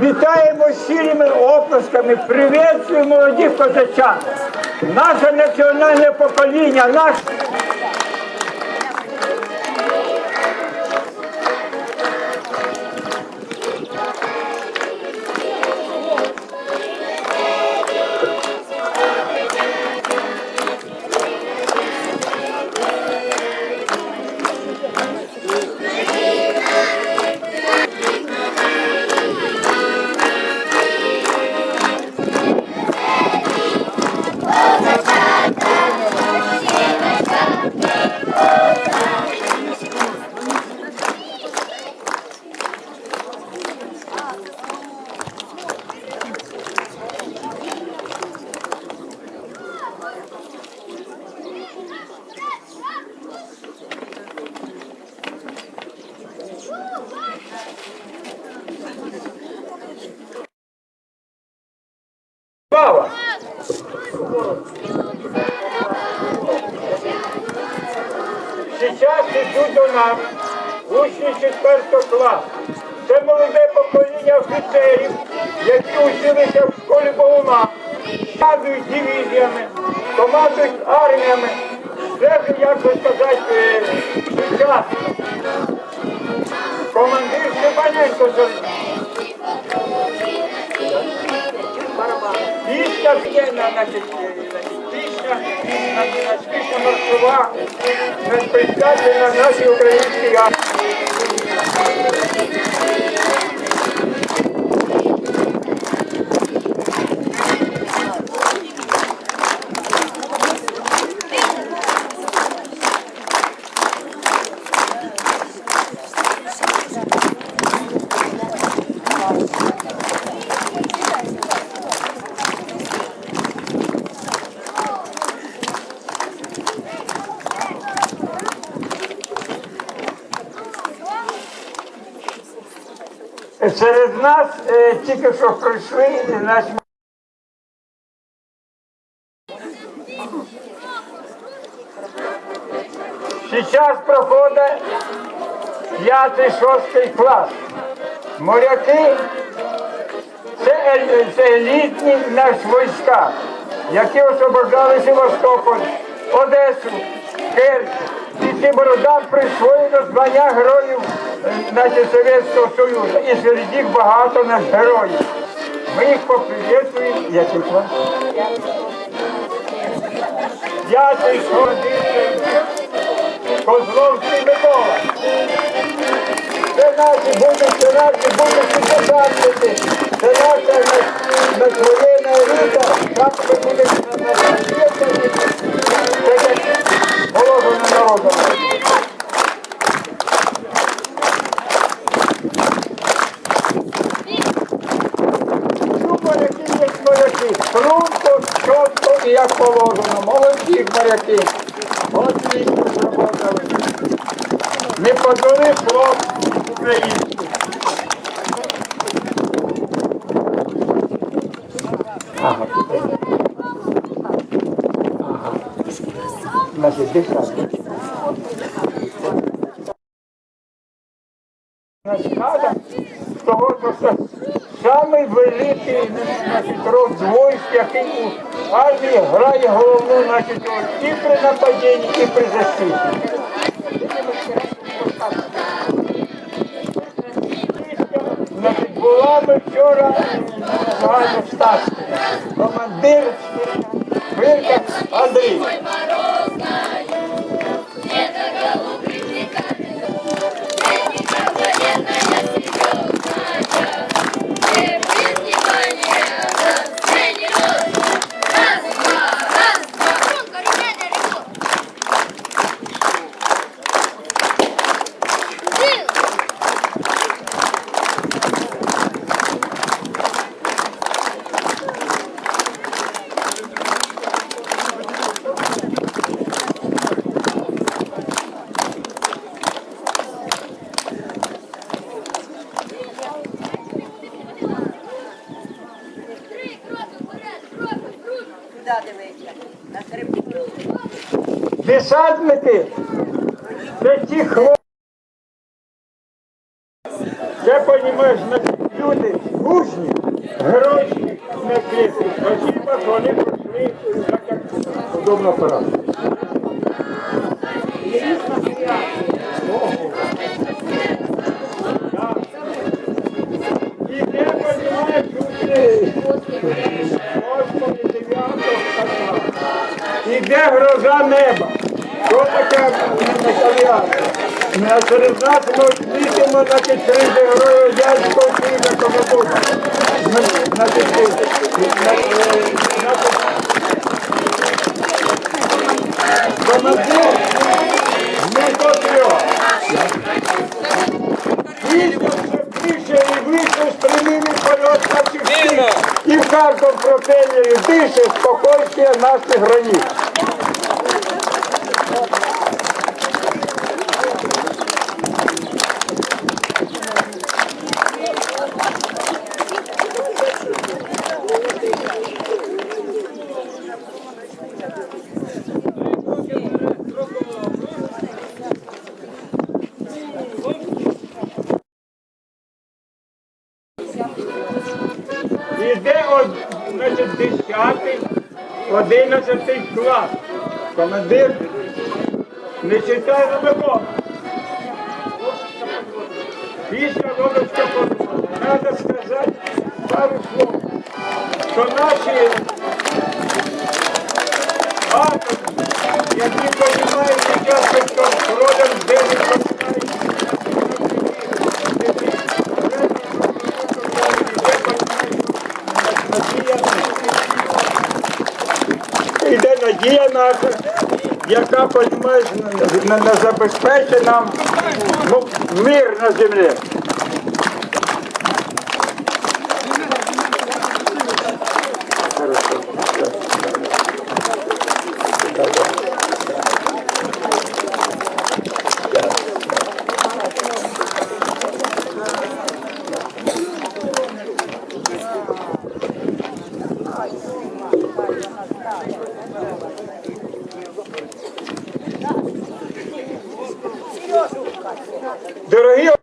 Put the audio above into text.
Вітаємо щирими оплесками, привітуємо молодих козачан. Наше національне покоління, наш слава. Сейчас ідуть до нас учні 4 класу. Це молоде покоління офіцерів, які училися в школі Богуна, командують дивізіями, командують арміями. Це, як би сказати, е, сучасно. Командир Степаненко П'єна, значить, е, пісня, значить, пісня маршова, значить, присвячена нашій українській армії. Серед нас е, тільки що пройшли наші Сейчас проходить п'ятий, шостий клас. Моряки це, ель- це елітні наші війська, які освобождали Севастополь, Одесу, Керчь. І цим родам присвоєно звання героїв е, значить, Совєтського Союзу. І серед них багато наш героїв. Ми їх поприветствуємо. Який клас? П'ятий, шостий, Козловський Микола. Це наші будуть, це наші будуть показати. Це наша національна еліта. Як ми будемо на світі, це як положено народом. Ну, моряки є Струнко, чітко і як положено. Молодці моряки. Отлично зробили. Не подали флот український. Ага. Ага. Значить, десятки. Скада того, що самий великий значить, войск, який у армії грає головну значить, і при нападінні, і при защиті. Була ми вчора загально статська. Командир Десантники це ті хлопці. Це, понімаєш, люди мужні, гроші на кріслі. Спасибо, вони пройшли так, як удобно пора. Неба. Що таке авіація? А через нас ми світимо на підкрити грою дядько Києва Комедуна. На підкрити. Комедуна. Не до трьох. Візьмо все більше і вище стремінний польот наших всіх. І в кожному пропелері дише спокойствие наших границ. 11 клас. Командир не Нечитай Рубиков. Після Лодовська подруга. Треба сказати пару слов, що наші атоми, які приймають участь в родом 9%. Надія наша, яка на забезпечить нам ну, мир на землі. Хорошо. Dorohio